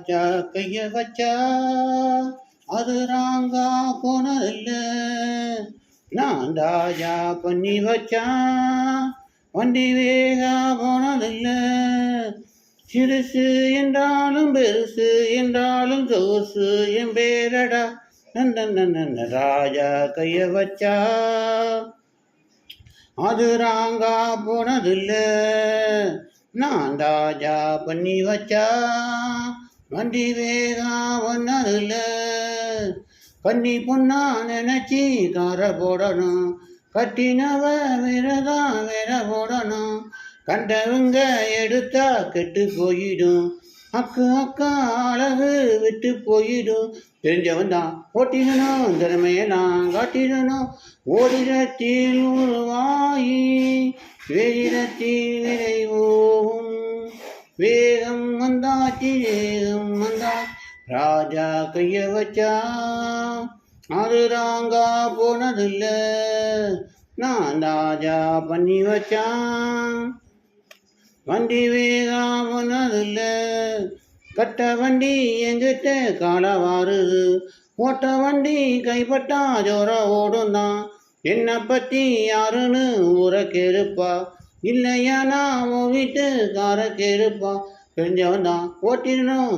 ராஜா கைய வச்சா அது ராங்கா போனதில்ல. நான் ராஜா பண்ணி வச்சா வண்டி வேகா போனதில்ல. சிறுசு என்றாலும் பெருசு என்றாலும் சொகுசு என் பேரடா. நந்த ராஜா கைய வச்சா அது ராங்கா போனதில்ல. நான் ராஜா பண்ணி வச்சா வண்டி வேகா ஒன்னதில்ல கன்னி பொண்ணா நினைச்சி கார போடணும். கட்டினவ விரதா வேற போடணும். கண்டவங்க எடுத்தா கெட்டு போயிடும். அக்கு அக்கா அழகு விட்டு போயிடும். தெரிஞ்சவன் தான் ஓட்டிடணும். திறமையெல்லாம் காட்டிடணும். ஓடிடத்தில் உருவாயி வேடிடத்தில் விரைவோகும் வேகம் வந்தாச்சு வேகம் வந்தாச்சு ராஜா கைய வச்சா அது ராங்கா போனதில்ல. நான் ராஜா பண்ணி வச்சான் வண்டி வேகா போனதில்ல கட்ட வண்டி எங்கிட்ட கால வாருது ஓட்ட வண்டி கைப்பட்டா ஜோர ஓடும் தான் என்னை பற்றி யாருன்னு ஊர கேருப்பா இல்லையா? நான் உன் வீட்டு கார கேருப்பா தெரிஞ்சவன் தான். ஓட்டிடணும்